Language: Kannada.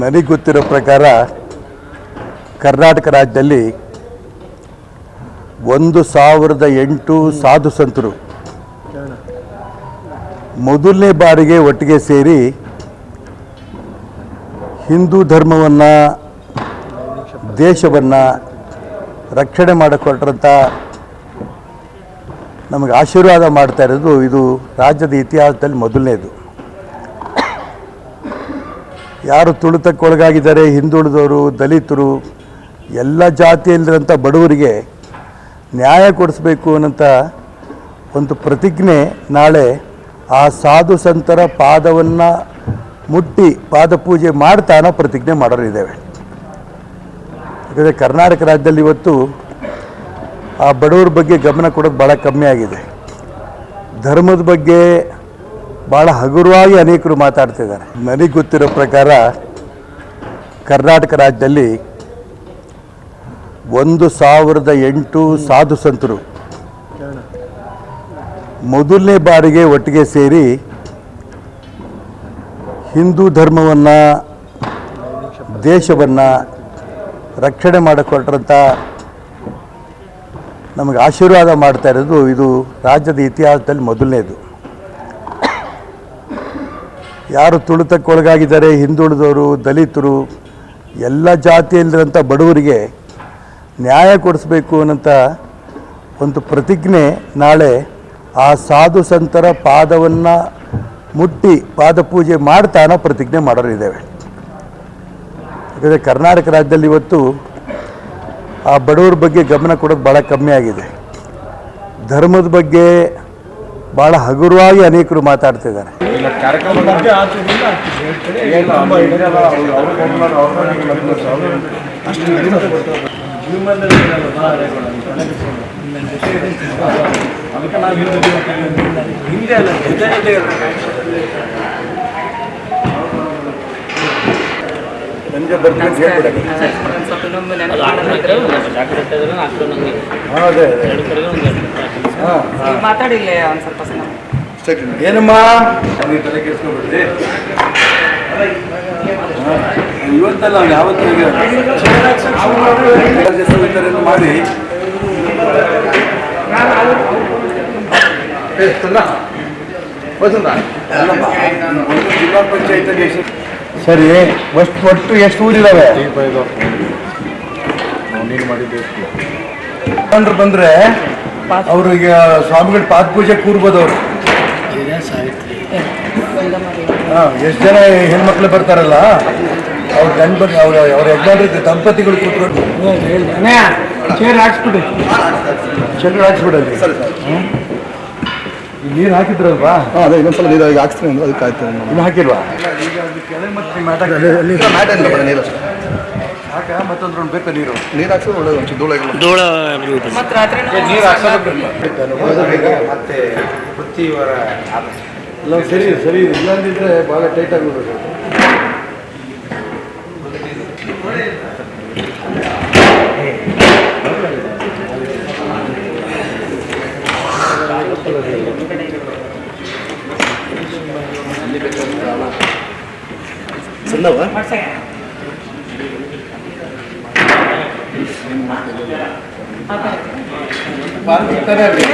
ನನಗೆ ಗೊತ್ತಿರೋ ಪ್ರಕಾರ ಕರ್ನಾಟಕ ರಾಜ್ಯದಲ್ಲಿ ಒಂದು ಸಾವಿರದ ಎಂಟು ಸಾಧು ಸಂತರು ಮೊದಲನೇ ಬಾರಿಗೆ ಒಟ್ಟಿಗೆ ಸೇರಿ ಹಿಂದೂ ಧರ್ಮವನ್ನು, ದೇಶವನ್ನು ರಕ್ಷಣೆ ಮಾಡಿಕೊಟ್ರಂಥ ನಮಗೆ ಆಶೀರ್ವಾದ ಮಾಡ್ತಾ ಇರೋದು ಇದು ರಾಜ್ಯದ ಇತಿಹಾಸದಲ್ಲಿ ಮೊದಲನೇದು. ಯಾರು ತುಳಿತಕ್ಕೊಳಗಾಗಿದ್ದಾರೆ, ಹಿಂದುಳಿದವರು, ದಲಿತರು, ಎಲ್ಲ ಜಾತಿಯಲ್ಲಿರೋಂಥ ಬಡವರಿಗೆ ನ್ಯಾಯ ಕೊಡಿಸ್ಬೇಕು ಅನ್ನೋಂಥ ಒಂದು ಪ್ರತಿಜ್ಞೆ ನಾಳೆ ಆ ಸಾಧು ಸಂತರ ಪಾದವನ್ನು ಮುಟ್ಟಿ ಪಾದಪೂಜೆ ಮಾಡ್ತಾ ಅನ್ನೋ ಪ್ರತಿಜ್ಞೆ ಮಾಡೋರಿದ್ದೇವೆ. ಯಾಕಂದರೆ ಕರ್ನಾಟಕ ರಾಜ್ಯದಲ್ಲಿ ಇವತ್ತು ಆ ಬಡವರ ಬಗ್ಗೆ ಗಮನ ಕೊಡೋದು ಭಾಳ ಕಮ್ಮಿ ಆಗಿದೆ. ಧರ್ಮದ ಬಗ್ಗೆ ಭಾಳ ಹಗುರವಾಗಿ ಅನೇಕರು ಮಾತಾಡ್ತಿದ್ದಾರೆ. ನನಗೆ ಗೊತ್ತಿರೋ ಪ್ರಕಾರ ಕರ್ನಾಟಕ ರಾಜ್ಯದಲ್ಲಿ ಒಂದು ಸಾವಿರದ ಎಂಟು ಸಾಧು ಸಂತರು ಮೊದಲನೇ ಬಾರಿಗೆ ಒಟ್ಟಿಗೆ ಸೇರಿ ಹಿಂದೂ ಧರ್ಮವನ್ನು, ದೇಶವನ್ನು ರಕ್ಷಣೆ ಮಾಡಿಕೊಟ್ರಂಥ ನಮಗೆ ಆಶೀರ್ವಾದ ಮಾಡ್ತಾ ಇರೋದು ಇದು ರಾಜ್ಯದ ಇತಿಹಾಸದಲ್ಲಿ ಮೊದಲನೇದು. ಯಾರು ತುಳಿತಕ್ಕೊಳಗಾಗಿದ್ದಾರೆ, ಹಿಂದುಳಿದವರು, ದಲಿತರು, ಎಲ್ಲ ಜಾತಿಯಲ್ಲಿರೋಂಥ ಬಡವರಿಗೆ ನ್ಯಾಯ ಕೊಡಿಸ್ಬೇಕು ಅನ್ನೋಂಥ ಒಂದು ಪ್ರತಿಜ್ಞೆ ನಾಳೆ ಆ ಸಾಧು ಸಂತರ ಪಾದವನ್ನು ಮುಟ್ಟಿ ಪಾದಪೂಜೆ ಮಾಡ್ತಾ ಅನ್ನೋ ಪ್ರತಿಜ್ಞೆ ಮಾಡೋರಿದ್ದೇವೆ. ಯಾಕಂದರೆ ಕರ್ನಾಟಕ ರಾಜ್ಯದಲ್ಲಿ ಇವತ್ತು ಆ ಬಡವರ ಬಗ್ಗೆ ಗಮನ ಕೊಡೋದು ಭಾಳ ಕಮ್ಮಿ ಆಗಿದೆ. ಧರ್ಮದ ಬಗ್ಗೆ ಭಾಳ ಹಗುರವಾಗಿ ಅನೇಕರು ಮಾತಾಡ್ತಿದ್ದಾರೆ. ನನಗೆ ಬರ್ತೀನಿ ಹೇಳ್ಬಿಡಕ್ಕೆ ಒಂದ್ ಸ್ವಲ್ಪ ಇನ್ನೊಮ್ಮೆ ನೆನಪು ಮಾಡೋದಿದ್ರೆ ಹಾಂ ನನಗೆ ಅದೇ ಎರಡು ಕಡೆಗೆ ಒಂದು ಹಾಂ ಮಾತಾಡಿಲ್ಲ ಒಂದ್ ಸ್ವಲ್ಪ ಸಲ ಏನಮ್ಮ? ನೀವು ತಲೆ ಕೆಡಿಸ್ಕೊಬಿಡ್ರಿ ಇವತ್ತಲ್ಲ ಅವ್ನು ಯಾವತ್ತೂ ಮಾಡಿ. ಜಿಲ್ಲಾ ಪಂಚಾಯತ್ ಸರಿ ಒಟ್ಟು ಒಟ್ಟು ಎಷ್ಟು ಊರಿದಾವೆ? ಬಂದ್ರೆ ಅವ್ರಿಗೆ ಸ್ವಾಮಿಗಳ ಪಾದ ಪೂಜೆ ಕೂರ್ಬೋದು ಅವರು. ಹಾಂ ಎಷ್ಟು ಜನ ಹೆಣ್ಮಕ್ಳು ಬರ್ತಾರಲ್ಲ? ಅವ್ರ ಗಂಡು ಬಂದು ಅವ್ರ ಅವ್ರ ಯಜಮಾನ್ರ ದಂಪತಿಗಳು ಕೂತ್ಕೊಂಡು ಚೇರ್ ಹಾಕ್ಸ್ಬಿಡಿ. ಚೆಂಡು ಹಾಕ್ಸ್ಬಿಡಲ್ಲಿ ನೀರು ಹಾಕಿದ್ರಲ್ವಾ? ಹಾಂ ಅದೇ ಇನ್ನೊಂದ್ಸಲ ನೀರು ಹಾಕ್ಸ್ತೀನಿ ಅಂದ್ರೆ ಅದಕ್ಕೆ ಆಯ್ತು. ಇನ್ನು ಹಾಕಿಲ್ವಾ? ಅದಕ್ಕೆ ಮತ್ತೆ ಮ್ಯಾಟ್ ನೀರು ಹಾಕ ಮತ್ತೊಂದು ರೌಂಡ್ ಬೇಕಾ ನೀರು? ನೀರು ಹಾಕ್ಸಿದ್ರೆ ಒಳ್ಳೇದು ಒಂಚೂರು ಧೂಳ ಆಗಿಲ್ಲ ಮತ್ ರಾತ್ರಿ ಮತ್ತೆ ವೃತ್ತಿಯವರ ಎಲ್ಲ ಸರಿ ಸರಿ. ಇಲ್ಲಾಂದಿದ್ರೆ ಭಾಳ ಟೈಟ್ ಆಗಿಬಿಡ್ಬೇಕು. ಸಣ್ಣವ? ಹಾಂ ಸರ್ ಅದು